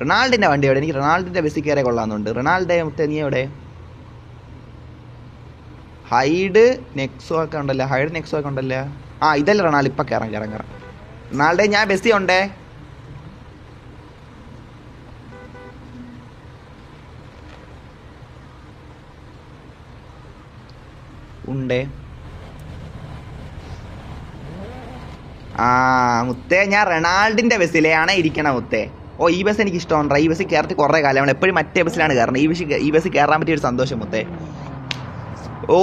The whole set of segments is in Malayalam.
റൊണാൾഡിന്റെ വണ്ടി എവിടെ എനിക്ക് റൊണാൾഡിന്റെ ബസ്സിൽ കയറി കൊള്ളാമെന്നുണ്ട്. റൊണാൾഡേ മുത്തേ നീ എവിടെ ഹൈഡ് നെക്സോ ഒക്കെ ഉണ്ടല്ലോ. ഹൈഡ് നെക്സോ ഒക്കെ ഉണ്ടല്ലോ. ആ ഇതല്ല റൊണാൾഡ് ഇപ്പം കയറാം കയറാം കയറാം റൊണാൾഡേ ഞാൻ ബസ്സി ഉണ്ടേ. ഉണ്ടേ. ആ മുത്തേ ഞാൻ റൊണാൾഡിന്റെ ബസ്സിലെയാണ് ഇരിക്കണ മുത്തേ. ഓ ഈ ബസ് എനിക്ക് ഇഷ്ടമാണ് ഈ ബസ്സിൽ കയറിയിട്ട് കുറേ നമ്മൾ എപ്പോഴും മറ്റേ ബസ്സിലാണ് കയറുന്നത്. ഈ ബസ് ഈ ബസ് കയറാൻ പറ്റിയ ഒരു സന്തോഷം മുത്തേ. ഓ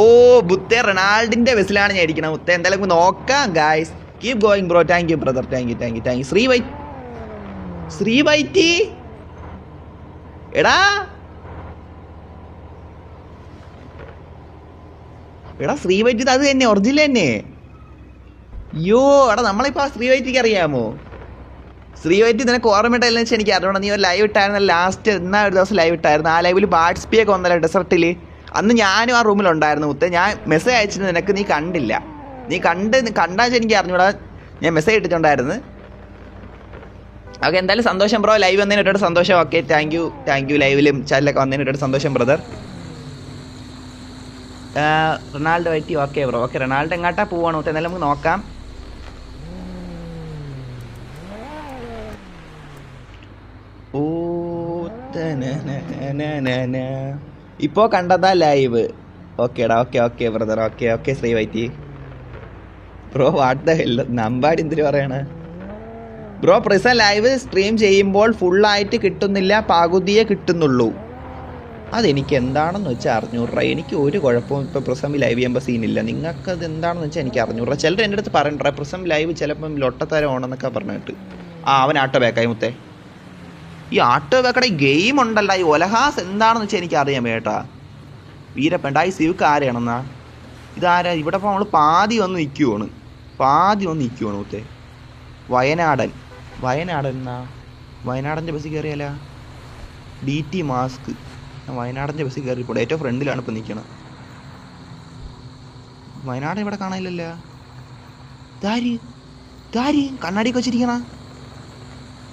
ബുത്തേ റൊണാൾഡിന്റെ ബസ്സിലാണ് ഞാൻ ഇരിക്കുന്നത് മുത്തേ. എന്തായാലും നോക്കാം guys keep going bro thank you brother thank you thank you thank you Shri വൈ ശ്രീ വൈറ്റി എടാ. എടാ ശ്രീ വൈറ്റി അത് തന്നെ ഒറിജിനൽ തന്നെ. അയ്യോ എടാ നമ്മളിപ്പോ ആ ശ്രീവൈറ്റിക്ക് അറിയാമോ? ശ്രീവൈറ്റി നിനക്ക് ഓർമ്മയിട്ടില്ല വെച്ചാൽ എനിക്ക് അറിയണം നീ ഒരു ലൈവ് ഇട്ടായിരുന്നു ലാസ്റ്റ് എന്നാ ഒരു ദിവസം ലൈവ് ഇട്ടായിരുന്നു. ആ ലൈവിൽ ഒക്കെ വന്നല്ലോ ഡെസർട്ടിൽ അന്ന് ഞാനും ആ റൂമിലുണ്ടായിരുന്നു മുത്തേ. ഞാൻ മെസ്സേജ് അയച്ചിട്ട് നിനക്ക് നീ കണ്ടില്ല. നീ കണ്ട് കണ്ടാച്ച എനിക്ക് അറിഞ്ഞൂടാ. ഞാൻ മെസ്സേജ് ഇട്ടിട്ടുണ്ടായിരുന്നു. ഓക്കെ എന്തായാലും സന്തോഷം ബ്രോ ലൈവ് വന്നതിന് ഒരുപാട് സന്തോഷം. Okay thank you thank you ലൈവിലും ചാനലൊക്കെ വന്നതിന് ഒരുപാട് സന്തോഷം ബ്രദർ റൊണാൾഡോ വൈറ്റി ഓക്കെ ബ്രോ ഓക്കെ റൊണാൾഡോ എങ്ങാട്ടാ പോവാണ് മുത്തേ? എന്തായാലും നമുക്ക് നോക്കാം. ഓ കണ്ടതാ ലൈവ്. ഓക്കേടാ okay okay brother okay okay Sree വൈറ്റി bro what നമ്പാടി എന്തിനു പറയണ? ബ്രോ പ്രിസ ലൈവ് സ്ട്രീം ചെയ്യുമ്പോൾ ഫുള്ളായിട്ട് കിട്ടുന്നില്ല പകുതിയെ കിട്ടുന്നുള്ളൂ. അതെനിക്ക് എന്താണെന്ന് വെച്ചാൽ അറിഞ്ഞൂറ എനിക്ക് ഒരു കുഴപ്പവും ഇപ്പോൾ പ്രിസം ലൈവ് ചെയ്യുമ്പോൾ സീനില്ല നിങ്ങൾക്ക് അത് എന്താണെന്ന് വെച്ചാൽ എനിക്ക് അറിഞ്ഞൂറ ചിലർ എന്റെ അടുത്ത് പറയണ്ട പ്രിസം ലൈവ് ചിലപ്പം ലൊട്ടത്തരം ഓണെന്നൊക്കെ പറഞ്ഞിട്ട്. ആ അവൻ ആട്ടോ ബാക്കായി മുത്തേ. ഈ ആട്ടോ ബാക്കടെ ഗെയിം ഉണ്ടല്ല ഈ ഒലഹാസ് എന്താണെന്ന് വെച്ചാൽ എനിക്ക് അറിയാം കേട്ടാ വീരപ്പണ്ട ഈ സിവിക്ക് ആരെയാണെന്നാ? ഇതാരാ? ഇവിടെ ഇപ്പോൾ നമ്മൾ പാതി വന്ന് നിൽക്കുവാണ് പാതി വന്ന് നിൽക്കുവാണ് മുത്തേ. വയനാടൻ. വയനാടൻ എന്നാ? വയനാടന്റെ ബസ്സിൽ കയറിയാല? D T mask. വയനാടന്റെ ബസ്സിൽ കയറിപ്പോൾ ഏറ്റവും ഫ്രണ്ടിലാണ് ഇപ്പം നിൽക്കുന്നത് വയനാടൻ ഇവിടെ കാണാനില്ലല്ലോ. ദാരി ദാരി കണ്ണാടിയൊക്കെ വെച്ചിരിക്കണ.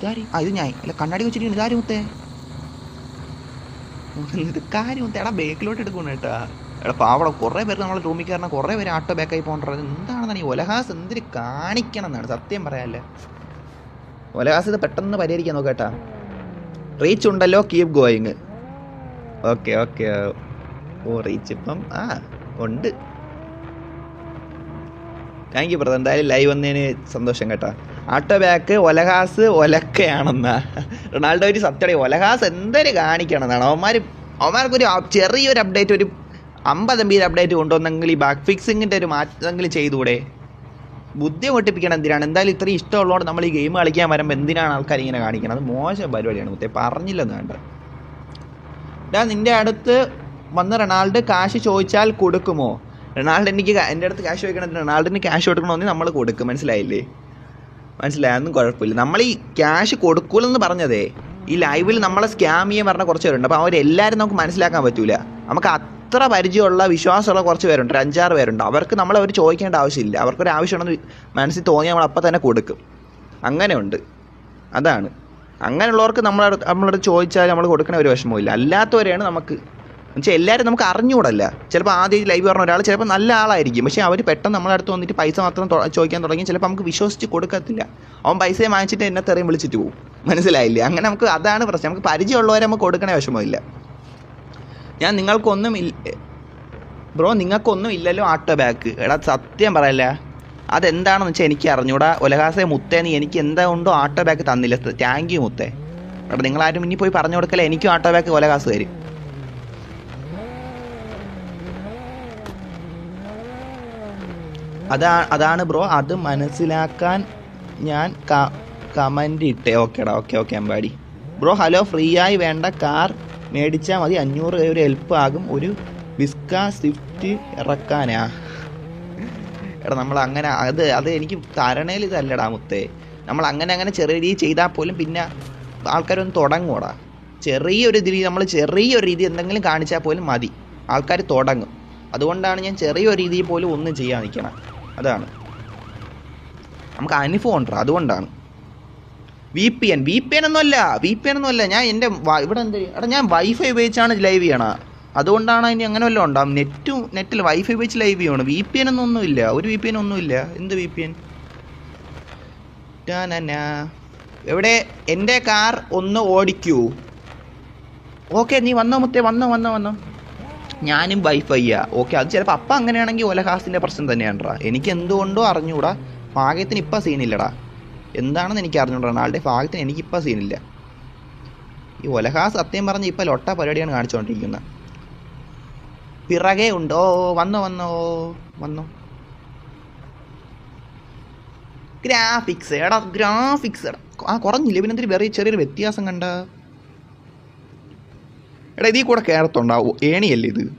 ദാരി ആ ഇത് ഞാൻ. അല്ല കണ്ണാടി വെച്ചിരിക്കുന്നു. ഇതാര് മുത്തേ? ഇത് കാര്യം മുത്തേ. എടാ ബേക്കിലോട്ട് എടുക്കണം കേട്ടാ. എടാ പാവട. കുറേ പേര് നമ്മളെ റൂമിൽ കയറണം കുറേ പേര് ആട്ടോ ബാക്കായി പോകേണ്ടത് എന്താണെന്നാണ് ഈ ഒലഹാസ് എന്തിന് കാണിക്കണം എന്നാണ് സത്യം പറയാല്ലേ. ഒലഹാസ് ഇത് പെട്ടെന്ന് പരിഹരിക്കാൻ നോക്കട്ടാ റീച്ച് ഉണ്ടല്ലോ കീപ് ഗോയിങ് ഓക്കെ ഓക്കെ ഓ റീച്ച് ഇപ്പം ആ ഉണ്ട്. താങ്ക് യു ബ്രദർ എന്തായാലും ലൈവ് വന്നതിന് സന്തോഷം കേട്ടോ. ആട്ടോ ബാക്ക് ഒലഹാസ് ഒലക്കയാണെന്നാ. റൊണാൾഡോ ഒരു സത്യം ഒലഹാസ് എന്തൊരു കാണിക്കണമെന്നാണ്. അവന്മാർ അവന്മാർക്കൊരു ചെറിയൊരു അപ്ഡേറ്റ് ഒരു അമ്പത് എം ബി അപ്ഡേറ്റ് കൊണ്ടുവന്നെങ്കിൽ ഈ ബാക്ക് ഫിക്സിങ്ങിന്റെ ഒരു മാറ്റമെങ്കിലും ചെയ്തുകൂടെ ബുദ്ധി പൊട്ടിപ്പിക്കണം എന്തിനാണ്? എന്തായാലും ഇത്രയും ഇഷ്ടമുള്ളതുകൊണ്ട് നമ്മൾ ഈ ഗെയിം കളിക്കാൻ വരുമ്പോൾ എന്തിനാണ് ആൾക്കാർ ഇങ്ങനെ കാണിക്കുന്നത് അത് മോശം പരിപാടിയാണ് മുത്തേ പറഞ്ഞില്ലെന്ന് വേണ്ട. ഡാ നിന്റെ അടുത്ത് വന്ന് റൊണാൾഡ് കാശ് ചോദിച്ചാൽ കൊടുക്കുമോ? റൊണാൾഡ് എനിക്ക് എന്റെ അടുത്ത് ക്യാഷ് ചോദിക്കണം റൊണാൾഡിന് ക്യാഷ് കൊടുക്കണമെന്ന് നമ്മൾ കൊടുക്കും മനസ്സിലായില്ലേ? മനസ്സിലായി? അതൊന്നും കുഴപ്പമില്ല. നമ്മൾ ഈ ക്യാഷ് കൊടുക്കൂലെന്ന് പറഞ്ഞതേ ഈ ലൈവിൽ നമ്മളെ സ്കാം ചെയ്യാൻ പറഞ്ഞ കുറച്ച് പേരുണ്ട് അപ്പോൾ അവരെല്ലാവരും നമുക്ക് മനസ്സിലാക്കാൻ പറ്റൂല. നമുക്ക് അത്ര പരിചയമുള്ള വിശ്വാസമുള്ള കുറച്ച് പേരുണ്ട് ഒരു അഞ്ചാറ് പേരുണ്ട്. അവർക്ക് നമ്മൾ അവർ ചോദിക്കേണ്ട ആവശ്യമില്ല. അവർക്കൊരു ആവശ്യമുണ്ടെന്ന് മനസ്സിൽ തോന്നി നമ്മൾ അപ്പം തന്നെ കൊടുക്കും. അങ്ങനെയുണ്ട്. അതാണ്. അങ്ങനെയുള്ളവർക്ക് നമ്മൾ നമ്മളടുത്ത് ചോദിച്ചാൽ നമ്മൾ കൊടുക്കണ ഒരു വിഷമമില്ല അല്ലാത്തവരെയാണ് നമുക്ക് എന്നുവെച്ചാൽ എല്ലാവരും നമുക്ക് അറിഞ്ഞുകൂടല്ല. ചിലപ്പോൾ ആദ്യം ലൈവ് പറഞ്ഞ ഒരാൾ ചിലപ്പോൾ നല്ല ആളായിരിക്കും. പക്ഷേ അവർ പെട്ടെന്ന് നമ്മളെ അടുത്ത് വന്നിട്ട് പൈസ മാത്രം ചോദിക്കാൻ തുടങ്ങി ചിലപ്പോൾ നമുക്ക് വിശ്വസിച്ച് കൊടുക്കത്തില്ല. അവൻ പൈസ വാങ്ങിച്ചിട്ട് എന്നെ തെറിയും വിളിച്ചിട്ട് പോകും മനസ്സിലായില്ലേ? അങ്ങനെ നമുക്ക് അതാണ് പ്രശ്നം. നമുക്ക് പരിചയമുള്ളവരെ നമുക്ക് കൊടുക്കണ വിഷമമില്ല. ഞാൻ നിങ്ങൾക്കൊന്നും ഇല്ല ബ്രോ നിങ്ങൾക്കൊന്നും ഇല്ലല്ലോ ആട്ടോ ബാക്ക് എടാ സത്യം പറയല്ല. അതെന്താണെന്ന് വെച്ചാൽ എനിക്ക് അറിഞ്ഞൂടാ. ഒലഹാസെ മുത്തേ നീ എനിക്ക് എന്താ കൊണ്ടോ ആട്ടോ ബാക്ക് തന്നില്ല. താങ്ക് യു മുത്തേ. എടാ നിങ്ങളാരും ഇനി പോയി പറഞ്ഞു കൊടുക്കല്ലേ? എനിക്കും ആട്ടോ ബാക്ക് ഒലഹാസ് തരും അതാ അതാണ് ബ്രോ. അത് മനസ്സിലാക്കാൻ ഞാൻ കമന്റ് ഇട്ടേ. ഓക്കേടാ okay okay Ambadi. Bro hello free ആയി വേണ്ട കാർ മേടിച്ചാൽ മതി. അഞ്ഞൂറ് ഒരു ഹെൽപ്പ് ആകും. ഒരു വിസ്ക സ്വിഫ്റ്റ് ഇറക്കാനാ. എടാ നമ്മൾ അങ്ങനെ അത് അത് എനിക്ക് തരണേൽ ഇതല്ലടാ മുത്തേ. നമ്മൾ അങ്ങനെ അങ്ങനെ ചെറിയ രീതി ചെയ്താൽ പോലും പിന്നെ ആൾക്കാരൊന്നും തുടങ്ങൂടാ ചെറിയൊരു രീതി നമ്മൾ ചെറിയൊരു രീതി എന്തെങ്കിലും കാണിച്ചാൽ പോലും മതി. ആൾക്കാർ തുടങ്ങും. അതുകൊണ്ടാണ് ഞാൻ ചെറിയൊരു രീതിയിൽ പോലും ഒന്നും ചെയ്യാൻ അതാണ്. നമുക്ക് അനുഭവം ഉണ്ടോ അതുകൊണ്ടാണ്. V P N V P N ഒന്നുമല്ല വി പി എൻ ഒന്നുമല്ല ഞാൻ എന്റെ ഇവിടെ എന്ത് എടാ ഞാൻ വൈഫൈ ഉപയോഗിച്ചാണ് ലൈവ് ചെയ്യണം അതുകൊണ്ടാണ് ഇനി അങ്ങനെ വല്ലതും ഉണ്ടാവും. നെറ്റും നെറ്റിൽ വൈഫൈ ഉപയോഗിച്ച് ലൈവ് ചെയ്യണം. വി പി എൻ ഒന്നും ഒന്നുമില്ല ഒരു വി പി എൻ ഒന്നുമില്ല എന്ത് വി പി എൻ എവിടെ? എന്റെ കാർ ഒന്ന് ഓടിക്കൂ. ഓക്കെ നീ വന്നോ മുത്തേ വന്നോ വന്നോ വന്നോ. ഞാനും വൈഫൈയാ ഓക്കെ അത് ചിലപ്പോൾ അപ്പം അങ്ങനെയാണെങ്കിൽ ഒലഹാസിന്റെ പ്രശ്നം തന്നെയാണ്ടാ എനിക്ക് എന്തുകൊണ്ടോ അറിഞ്ഞൂടാ. ഭാഗ്യത്തിന് ഇപ്പം സീനില്ലടാ എന്താണെന്ന് എനിക്ക് അറിഞ്ഞൂടാ. ആളുടെ ഭാഗ്യത്തിന് എനിക്കിപ്പം സീനില്ല ഈ ഒലഹാസ് സത്യം പറഞ്ഞ് ഇപ്പം ലൊട്ട പരിപാടിയാണ് കാണിച്ചുകൊണ്ടിരിക്കുന്നത് പിറകെ ഉണ്ട്? ഓ വന്നോ വന്നോ? വന്നോ? ഗ്രാഫിക്സ് എടാ ഗ്രാഫിക്സ് എടാ. ആ കുറഞ്ഞില്ല? പിന്നെ എന്തൊരു വേറെ ചെറിയൊരു വ്യത്യാസം കണ്ട? എടാ ഇതിൽ കൂടെ കയറത്തുണ്ടാവും ഏണിയല്ലേ ഇത്?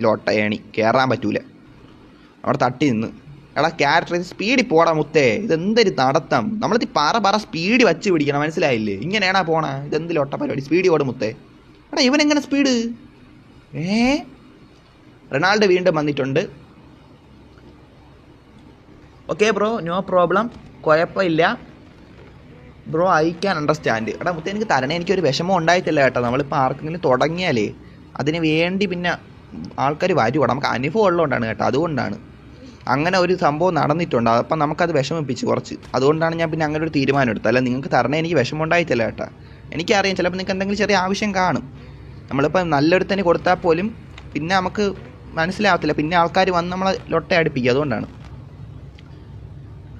ലോട്ട ഏണി. കയറാൻ പറ്റൂല. അവിടെ തട്ടി നിന്ന്. എടാ ക്യാരക്ടർ സ്പീഡിൽ പോടാ മുത്തേ. ഇതെന്തൊരു നടത്തം. നമ്മളിത് പറ പറ സ്പീഡ് വച്ച് പിടിക്കണം മനസ്സിലായില്ലേ? ഇങ്ങനെയാണാ പോണ. ഇതെന്ത് ലോട്ട പരിപാടി? സ്പീഡ് ഓടും മുത്തേ. എടാ ഇവൻ എങ്ങനെ സ്പീഡ് ഏ? റൊണാൾഡോ വീണ്ടും വന്നിട്ടുണ്ട്. ഓക്കെ ബ്രോ നോ പ്രോബ്ലം കുഴപ്പമില്ല. ബ്രോ ഐ ക്യാൻ അണ്ടർസ്റ്റാൻഡ് എടാ മുത്തേ എനിക്ക് തരണേ എനിക്കൊരു വിഷമം ഉണ്ടായിട്ടില്ല കേട്ടോ. നമ്മളിപ്പോൾ ആർക്കെങ്കിലും തുടങ്ങിയാലേ അതിന് വേണ്ടി പിന്നെ ആൾക്കാർ വരുവാ നമുക്ക് അനുഭവം ഉള്ളതുകൊണ്ടാണ് കേട്ടോ. അതുകൊണ്ടാണ്. അങ്ങനെ ഒരു സംഭവം നടന്നിട്ടുണ്ട്. അപ്പം നമുക്കത് വിഷമിപ്പിച്ച് കുറച്ച്. അതുകൊണ്ടാണ് ഞാൻ പിന്നെ അങ്ങനെ ഒരു തീരുമാനം എടുത്തത്. അല്ല നിങ്ങൾക്ക് തരണേ എനിക്ക് വിഷമം ഉണ്ടായിട്ടില്ല കേട്ടോ. എനിക്കറിയാം ചിലപ്പോൾ നിങ്ങൾക്ക് എന്തെങ്കിലും ചെറിയ ആവശ്യം കാണും. നമ്മളിപ്പോൾ നല്ലൊരുത്തന്നെ കൊടുത്താൽ പോലും പിന്നെ നമുക്ക് മനസ്സിലാവത്തില്ല. പിന്നെ ആൾക്കാർ വന്ന് നമ്മളെ ലൊട്ട അടുപ്പിക്കും അതുകൊണ്ടാണ്.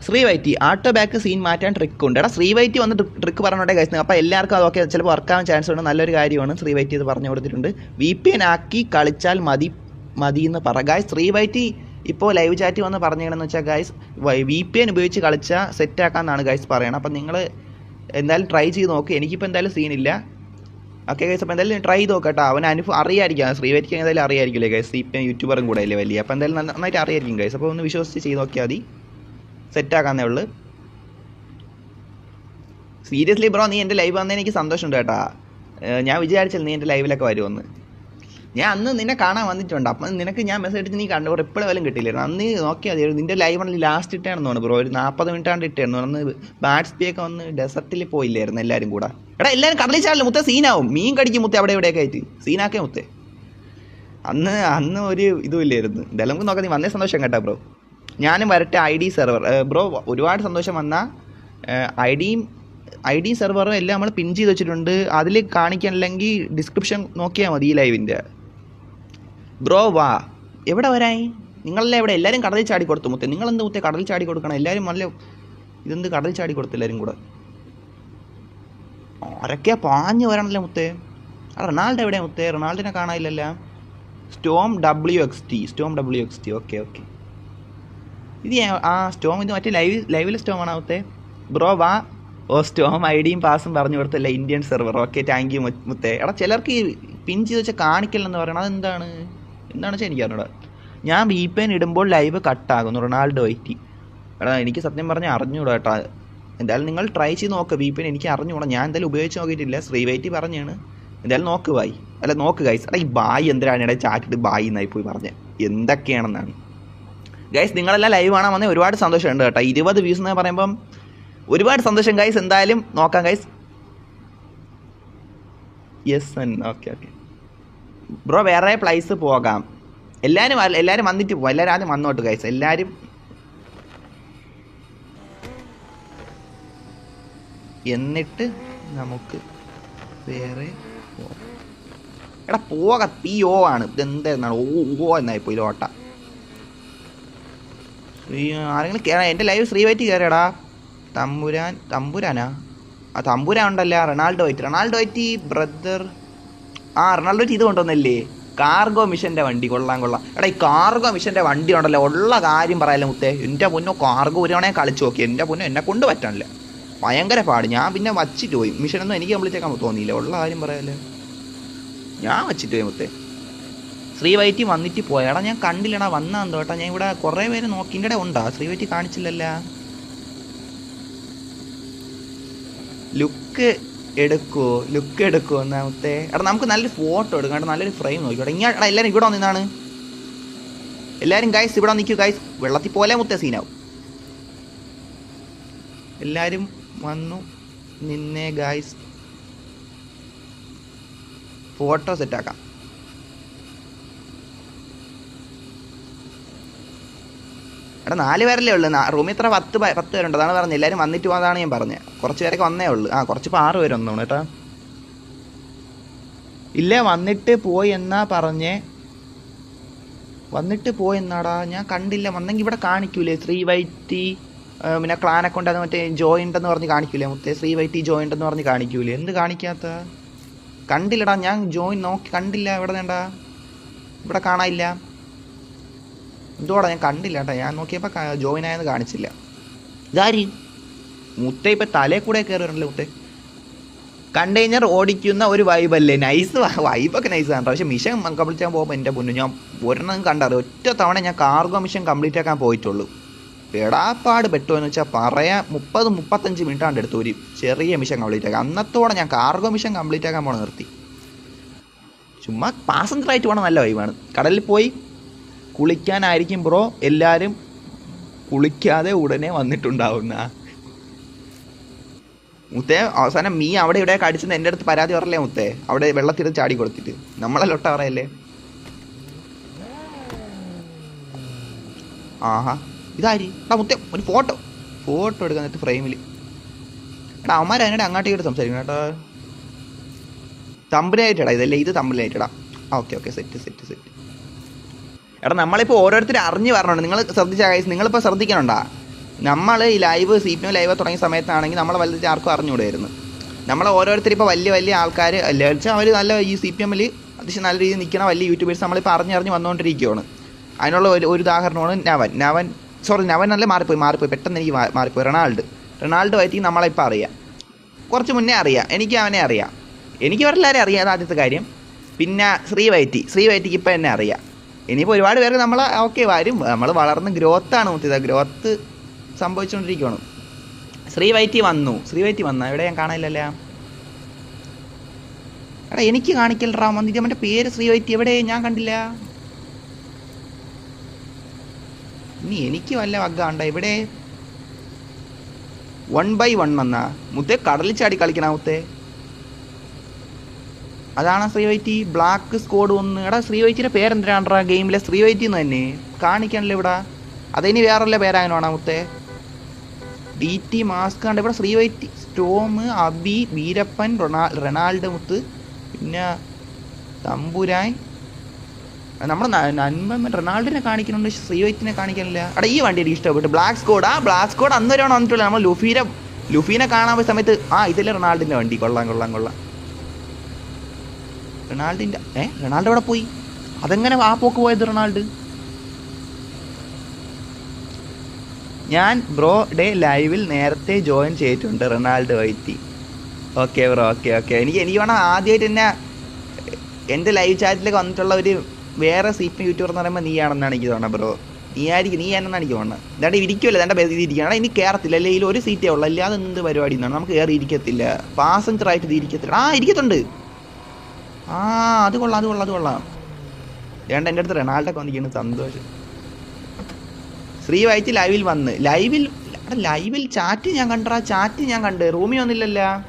ശ്രീ വൈറ്റി ആട്ടോ ബാക്ക് സീൻ മാറ്റാൻ ട്രിക്ക് ഉണ്ട്. എടാ ശ്രീ വൈറ്റി വന്ന് ട്രിക്ക് പറഞ്ഞോട്ടെ കഴിഞ്ഞു അപ്പോൾ എല്ലാവർക്കും അതൊക്കെ ചിലപ്പോൾ വർക്കാവാൻ ചാൻസ് ഉണ്ട്. നല്ലൊരു കാര്യമാണ് ശ്രീ വൈറ്റി ഇത് പറഞ്ഞു കൊടുത്തിട്ടുണ്ട്. വി പി എൻ ആക്കി കളിച്ചാൽ മതി മതി എന്ന് പറ. ഗായ്സ് ശ്രീ വൈറ്റി ഇപ്പോൾ ലൈവ് ചാറ്റ് വന്ന് പറഞ്ഞിരിക്കണമെന്ന് വെച്ചാൽ ഗായ്സ് വി പി എൻ ഉപയോഗിച്ച് കളിച്ചാൽ സെറ്റ് ആക്കാമെന്നാണ് ഗായ്സ് പറയണത്. അപ്പം നിങ്ങൾ എന്തായാലും ട്രൈ ചെയ്ത് നോക്ക്. എനിക്കിപ്പോൾ എന്തായാലും സീനില്ല ഓക്കെ ഗൈസ് അപ്പോൾ എന്തായാലും ട്രൈ ചെയ്ത് നോക്കട്ടോ അവൻ അനുഭവം അറിയായിരിക്കും. ശ്രീവരിക്ക് എന്തായാലും അറിയായിരിക്കില്ലേ ഗൈസ് സി പി യൂട്യൂബറും കൂടെ അല്ലേ വലിയ? അപ്പോൾ എന്തായാലും നന്ന- നന്നായിട്ട് അറിയായിരിക്കും ഗൈസ് അപ്പോൾ ഒന്ന് വിശ്വസിച്ച് ചെയ്ത് നോക്കിയാൽ മതി. സെറ്റാക്കാന്നേ ഉള്ളു. സീരിയസ്ലി ബ്രോ നീ എന്റെ ലൈവ് വന്നതിന് എനിക്ക് സന്തോഷമുണ്ട് കേട്ടാ. ഞാൻ വിചാരിച്ചില്ല നീ എന്റെ ലൈവിലൊക്കെ വരുമെന്ന് ഞാൻ അന്ന് നിന്നെ കാണാൻ വന്നിട്ടുണ്ട്. അപ്പം നിനക്ക് ഞാൻ മെസ്സേജ് അടിച്ച് നീ കണ്ടു. റിപ്ലൈ പോലും കിട്ടിയില്ലായിരുന്നു. അന്ന് നോക്കിയാൽ മതി. നിന്റെ ലൈവ് ആണെങ്കിൽ ലാസ്റ്റ് ഇട്ടാണെന്ന് തോന്നുന്നു ബ്രോ ഒരു നാൽപ്പത് മിനിറ്റ് ആണ്ട് ഇട്ടായിരുന്നു അന്ന് ബാറ്റ്സ്പിയൊക്കെ വന്ന് ഡെസർട്ടിൽ പോയില്ലായിരുന്നു എല്ലാവരും കൂടെ. എടാ എല്ലാവരും കടലിൽ ചാടില്ല മുത്തേ? സീനാവും മീൻ കടിക്കും മുത്തേ അവിടെ ഇവിടെയൊക്കെ ആയിട്ട്. സീനാക്കേ മുത്തേ. അന്ന് അന്ന് ഒരു ഇതുമില്ലായിരുന്നു ഇല്ലായിരുന്നു. എന്തായാലും നമുക്ക് നോക്കാം നീ വന്നേ സന്തോഷം കേട്ടാ ബ്രോ ഞാനും വരട്ടെ ഐ ഡി സെർവർ. ബ്രോ ഒരുപാട് സന്തോഷം വന്ന ഐ ഡിയും ഐ ഡി സെർവറും എല്ലാം നമ്മൾ പിൻ ചെയ്ത് വെച്ചിട്ടുണ്ട്. അതിൽ കാണിക്കാനില്ലെങ്കിൽ ഡിസ്ക്രിപ്ഷൻ നോക്കിയാൽ മതി ഈ ലൈവിന്റെ. ബ്രോ വാ. എവിടെ വരായി? നിങ്ങളെല്ലാം എവിടെ? എല്ലാവരും കടലിൽ ചാടി കൊടുത്തു മുത്തേ. നിങ്ങളെന്ത് മുത്തേ? കടലിൽ ചാടി കൊടുക്കണം. എല്ലാവരും നല്ല ഇതെന്ത് കടലിൽ ചാടി കൊടുത്തു എല്ലാവരും കൂടെ? ആരൊക്കെയാ പാഞ്ഞ് വരണല്ലേ മുത്തേ? റൊണാൾഡോ എവിടെയാണ് മുത്തേ? റൊണാൾഡിനെ കാണാനില്ലല്ലോ. Storm W X T. Storm W X T. Okay okay. ഇത് ആ സ്റ്റോം ഇത് മറ്റേ ലൈവ് ലൈവിലെ സ്റ്റോം ആണ് മുത്തേ ബ്രോ വാ. ഓ സ്റ്റോം ഐ ഡിയും പാസും പറഞ്ഞു കൊടുത്തല്ലേ Indian server. Okay thank you മുത്തേ. എടാ ചിലർക്ക് ഈ പിൻ ചെയ്ത് വെച്ചാൽ കാണിക്കില്ലെന്ന് പറയണം അതെന്താണ്? എന്താണെന്ന് വെച്ചാൽ എനിക്ക് അറിഞ്ഞൂടാ. ഞാൻ വി പി എൻ ഇടുമ്പോൾ ലൈവ് കട്ടാകുന്നു റൊണാൾഡോ ഐറ്റി എടാ എനിക്ക് സത്യം പറഞ്ഞാൽ അറിഞ്ഞൂടാ കേട്ടോ. എന്തായാലും നിങ്ങൾ ട്രൈ ചെയ്ത് നോക്ക് വി പി എൻ എനിക്ക് അറിഞ്ഞൂടാ. ഞാൻ എന്തായാലും ഉപയോഗിച്ച് നോക്കിയിട്ടില്ല. ശ്രീ വൈറ്റി പറഞ്ഞാണ്. എന്തായാലും നോക്ക് ബായി അല്ല നോക്ക് ഗൈസ് എടാ ഈ ബായി എന്തിനാണ്? ഇടയിൽ ചാറ്റിട്ട് ബായി എന്നായി പോയി പറഞ്ഞത് എന്തൊക്കെയാണെന്നാണ്. ഗൈസ് നിങ്ങളെല്ലാം ലൈവ് കാണാൻ വന്നേ ഒരുപാട് സന്തോഷമുണ്ട് കേട്ടോ. ഇരുപത് വ്യൂസ് എന്ന് പറയുമ്പം ഒരുപാട് സന്തോഷം ഗൈസ് എന്തായാലും നോക്കാം guys yes okay okay bro വേറെ പ്ലേസ് പോകാം. എല്ലാവരും വര- എല്ലാവരും വന്നിട്ട് പോവാം എല്ലാവരും ആദ്യം വന്നോട്ട് ഗൈസ് എല്ലാവരും എന്നിട്ട് നമുക്ക് വേറെ പോകാം. എടാ പോക. പി ഓ ആണ്. ഇതെന്തായിരുന്നാണ് ഓ ഓ എന്നായി പോയി ലോട്ട. ശ്രീ ആരെങ്കിലും കയറാ എന്റെ ലൈവ് ശ്രീ വൈറ്റ് കയറിയടാ തമ്പുരാൻ തമ്പുരാനാ? ആ തമ്പുരാൻ ഉണ്ടല്ല Ronaldo white. Ronaldo white brother ആ റൊണാൾഡോ വൈറ്റ് ഇത് കൊണ്ടുവന്നല്ലേ? കാർഗോ മിഷന്റെ വണ്ടി. കൊള്ളാൻ കൊള്ളാം. എടാ ഈ കാർഗോ മിഷന്റെ വണ്ടി ഉണ്ടല്ലോ. ഉള്ള കാര്യം പറയാലോ മുത്തേ. എന്റെ പൊന്നോ കാർഗോ ഒരുവണേ കളിച്ചു നോക്കി. എന്റെ പൊന്നോ എന്നെ കൊണ്ട് പറ്റാനില്ല. ഭയങ്കര പാട്. ഞാൻ പിന്നെ വച്ചിട്ട് പോയി. മിഷനൊന്നും എനിക്ക് കംപ്ലീറ്റ് ആക്കാൻ തോന്നിയില്ല. ഉള്ള കാര്യം പറയാലോ. ഞാൻ വച്ചിട്ട് പോയി മുത്തേ. ശ്രീ വൈറ്റി വന്നിട്ട് പോയാടാ ഞാൻ കണ്ടില്ലടാ വന്നാന്ന് തോട്ടാ ഞാൻ ഇവിടെ കുറേ പേര് നോക്കിന്റെ ഉണ്ടാ? ശ്രീ വൈറ്റി കാണിച്ചില്ലല്ല. ലുക്ക് എടുക്കോ. ലുക്ക് എടുക്കോ ഒന്നാമത്തെ. എടാ നമുക്ക് നല്ലൊരു ഫോട്ടോ എടുക്കാം കേട്ടോ. നല്ലൊരു ഫ്രെയിം നോക്കിയോട്ടെ ഇങ്ങനെ എടാ എല്ലാവരും ഇവിടെ വന്നിന്നാണ് എല്ലാവരും ഗൈസ് ഇവിടെ നിൽക്കൂ ഗൈസ് വെള്ളത്തിൽ പോലെ മുത്ത സീനാവും എല്ലാവരും വന്നു നിന്നെ ഗായ്സ് ഫോട്ടോ സെറ്റാക്കാം എടാ നാല് പേരല്ലേ ഉള്ളൂ. റൂമിൽ ഇത്ര പത്ത് പത്ത് പേരുണ്ട്. അതാണ് പറഞ്ഞത്. എല്ലാവരും വന്നിട്ട് പോകാതാണ് ഞാൻ പറഞ്ഞത്. കുറച്ച് പേരൊക്കെ വന്നേ ഉള്ളൂ. ആ കുറച്ച് ഇപ്പോൾ ആറ് പേര് കേട്ടോ. ഇല്ല വന്നിട്ട് പോയി എന്നാ പറഞ്ഞേ? വന്നിട്ട് പോയി എന്നാടാ? ഞാൻ കണ്ടില്ല. വന്നെങ്കിൽ ഇവിടെ കാണിക്കൂലേ? ശ്രീ വൈറ്റി പിന്നെ ക്ലാൻ അക്കൗണ്ട് അത് മറ്റേ ജോയിന്റ് എന്ന് പറഞ്ഞ് കാണിക്കൂലേ? മുത്തേ ശ്രീ വൈറ്റി ജോയിന്റ് എന്ന് പറഞ്ഞ് കാണിക്കൂലേ? എന്ത് കാണിക്കാത്ത? കണ്ടില്ലടാ ഞാൻ ജോയിൻ നോക്കി കണ്ടില്ല. ഇവിടെ നേണ്ട ഇവിടെ കാണാനില്ല. എന്തുവാടാ ഞാൻ കണ്ടില്ല കേട്ടോ ഞാൻ നോക്കിയപ്പോൾ ജോയിൻ ആയെന്ന് കാണിച്ചില്ല. ഇതാരി? മുത്ത ഇപ്പം തലേ കൂടെ കയറി വരണല്ലേ മുത്തേ? കണ്ടെയ്നർ ഓടിക്കുന്ന ഒരു വൈബല്ലേ നൈസ് വൈബൊക്കെ നൈസ് ആണ് പക്ഷേ മിഷൻ കംപ്ലീറ്റ് ചെയ്യാൻ പോകുമ്പോൾ എന്റെ പൊന്നു ഞാൻ ഒരെണ്ണം കണ്ടറിയാം ഒറ്റ തവണ ഞാൻ കാർഗോ മിഷൻ കംപ്ലീറ്റ് ആക്കാൻ പോയിട്ടുള്ളൂ. പെടാപ്പാട് പെട്ടോ എന്ന് വെച്ചാൽ പറയാൻ മുപ്പത് മുപ്പത്തഞ്ച് മിനിറ്റാണ് എടുത്തു ഒരു ചെറിയ മിഷൻ കംപ്ലീറ്റ് ആക്കാം അന്നത്തോടെ ഞാൻ കാർഗോ മിഷൻ കംപ്ലീറ്റ് ആക്കാൻ പോണ നിർത്തി. ചുമ്മാ പാസഞ്ചർ ആയിട്ട് പോകണം നല്ല വൈബാണ് കടലിൽ പോയി കുളിക്കാനായിരിക്കും ബ്രോ. എല്ലാവരും കുളിക്കാതെ ഉടനെ വന്നിട്ടുണ്ടാവുന്ന. മുത്തേ അവസാനം മീ അവിടെ ഇവിടെ കടിച്ചെന്ന് എന്റെ അടുത്ത് പരാതി പറയല്ലേ മുത്തേ? അവിടെ വെള്ളത്തിൽ ചാടി കൊടുത്തിട്ട്. നമ്മളെ ലൊട്ട പറയല്ലേ? ആഹാ. ഇതാരി? മുത്തേ ഒരു ഫോട്ടോ. ഫോട്ടോ എടുക്കാൻ നേരത്തെ ഫ്രെയിമിൽ എടാ അവന്മാർ അതിനിടെ അങ്ങോട്ടേക്ക് എടുത്ത് സംസാരിക്കണം കേട്ടോ. തമ്പിലായിട്ടടാ ഇതല്ലേ ഇത് തമ്പിലായിട്ടടാ okay okay set set set. എടാ നമ്മളിപ്പോൾ ഓരോരുത്തർ അറിഞ്ഞ് പറഞ്ഞുണ്ട് നിങ്ങൾ ശ്രദ്ധിച്ച കൈസ് നിങ്ങളിപ്പോൾ ശ്രദ്ധിക്കണുണ്ടാ. നമ്മൾ ഈ live C P M live തുടങ്ങിയ സമയത്താണെങ്കിൽ നമ്മളെ വലുത് ആർക്കും അറിഞ്ഞുകൂടായിരുന്നു. നമ്മൾ ഓരോരുത്തർ ഇപ്പോൾ വലിയ വലിയ ആൾക്കാർ അല്ല വെച്ചാൽ അവർ നല്ല ഈ സി പി എമ്മിൽ അത്യാവശ്യം നല്ല രീതിയിൽ നിൽക്കുന്ന വലിയ യൂട്യൂബേഴ്സ് നമ്മളിപ്പോൾ അറിഞ്ഞറിഞ്ഞ് വന്നുകൊണ്ടിരിക്കുകയാണ് അതിനുള്ള ഒരു ഒരു ഉദാഹരണമാണ് നവൻ. നവൻ സോറി നവൻ നല്ല മാറിപ്പോയി മാറിപ്പോയി. പെട്ടെന്ന് എനിക്ക് മാറിപ്പോയി. റൊണാൾഡ്. റൊണാൾഡ് പറ്റി നമ്മളിപ്പോൾ അറിയാം. കുറച്ച് മുന്നേ അറിയാം. എനിക്ക് അവനെ അറിയാം. എനിക്ക് അവരെല്ലാവരും അറിയാം. അത് ആദ്യത്തെ കാര്യം. പിന്നെ ശ്രീ വൈറ്റി ശ്രീ വൈറ്റിക്ക് ഇപ്പം എന്നെ അറിയാം. ഇനിയിപ്പോൾ ഒരുപാട് പേർക്ക് നമ്മൾ ഓക്കെ വരും. നമ്മൾ വളർന്ന് ഗ്രോത്താണ് മുത്തിയത് ഗ്രോത്ത് സംഭവിച്ചുകൊണ്ടിരിക്കുകയാണ് ശ്രീ വൈറ്റി വന്നു. ശ്രീ വൈറ്റി വന്ന? എവിടെ ഞാൻ കാണാനില്ലല്ലോ? എടാ എനിക്ക് കാണിക്കലറാ വന്നിട്ട് അവന്റെ പേര് ശ്രീ വൈറ്റി. എവിടെ? ഞാൻ കണ്ടില്ല. ഇനി എനിക്ക് വല്ല വഗ്ഗാണ്ട ഇവിടെ വൺ ബൈ വൺ വന്നാ? മുത്തേ കടലിൽ ചാടി കളിക്കണ മുത്തേ. അതാണ് ശ്രീവൈറ്റി ബ്ലാക്ക് സ്കോഡ് ഒന്ന്. എടാ ശ്രീവൈറ്റിയുടെ പേരെന്തിനാണ്ടാ ഗെയിമിലെ? ശ്രീവൈറ്റി എന്ന് തന്നെ. കാണിക്കണല്ലോ ഇവിടെ? അതിനി വേറല്ല ആണോ മുത്തേ? ഡി ടി മാസ്ക് കണ്ട് ഇവിടെ ശ്രീവൈറ്റി സ്റ്റോം അബി വീരപ്പൻ റൊണാ റൊണാൾഡ് മുത്ത്. പിന്നെ തമ്പുരാൻ. നമ്മുടെ നന്മ റൊണാൾഡിനെ കാണിക്കുന്നുണ്ട്. ശ്രീവൈറ്റിനെ കാണിക്കാനില്ല. എടാ ഈ വണ്ടി എനിക്ക് ഇഷ്ടപ്പെട്ടു. ബ്ലാക്ക് സ്കോഡ് ആ ബ്ലാക്ക് സ്കോഡ് അന്ന് വരെയാണ് വന്നിട്ടുള്ളത് നമ്മൾ ലുഫീനെ ലുഫീനെ കാണാൻ പോയ സമയത്ത് ആ ഇതിലെ റൊണാൾഡിന്റെ വണ്ടി. കൊള്ളാം കൊള്ളാം കൊള്ളാം. റൊണാൾഡിന്റെ ഏ റൊണാൾഡോ എവിടെ പോയി? അതെങ്ങനെ ആ പോക്ക് പോയത് റൊണാൾഡ്? ഞാൻ ബ്രോ ഡേ ലൈവിൽ നേരത്തെ ജോയിൻ ചെയ്തിട്ടുണ്ട് റൊണാൾഡ് വൈറ്റി ഓക്കെ ബ്രോ ഓക്കെ ഓക്കെ. എനിക്ക് എനിക്ക് വേണം ആദ്യമായിട്ട് എന്നെ എന്റെ ലൈവ് ചാറ്റിലേക്ക് വന്നിട്ടുള്ള ഒരു വേറെ സി പി യൂട്യൂബർ എന്ന് പറയുമ്പോൾ നീയാണെന്നാണ് എനിക്ക് തോന്നുന്നത് ബ്രോ. നീ ആയിരിക്കും നീ എന്നാണ് എനിക്ക് തോന്നുന്നത്. ഇതാണ്ട് ഇരിക്കുമല്ലോ എന്റെ ബേസ് ഇരിക്കുകയാണ് ഇനി കയറത്തില്ല അല്ലെങ്കിൽ ഒരു സീറ്റേ ഉള്ളൂ. അല്ലാതെ എന്ത് പരിപാടി എന്നാണ്? നമുക്ക് കയറി ഇരിക്കത്തില്ല. പാസഞ്ചർ ആയിട്ട് ഇരിക്കത്തില്ല. ആ ഇരിക്കത്തുണ്ട്. ആ അത് കൊള്ളാം അത് കൊള്ളാം അത് കൊള്ളാം. വേണ്ട എന്റെ അടുത്ത് റൊണാൾഡൊക്കെ വന്നിരിക്കുന്നു സന്തോഷം. ശ്രീ വായിച്ച് ലൈവിൽ വന്ന്. ലൈവിൽ ലൈവിൽ ചാറ്റ് ഞാൻ കണ്ടാ ചാറ്റ് ഞാൻ കണ്ട്. റൂമിൽ വന്നില്ലല്ല.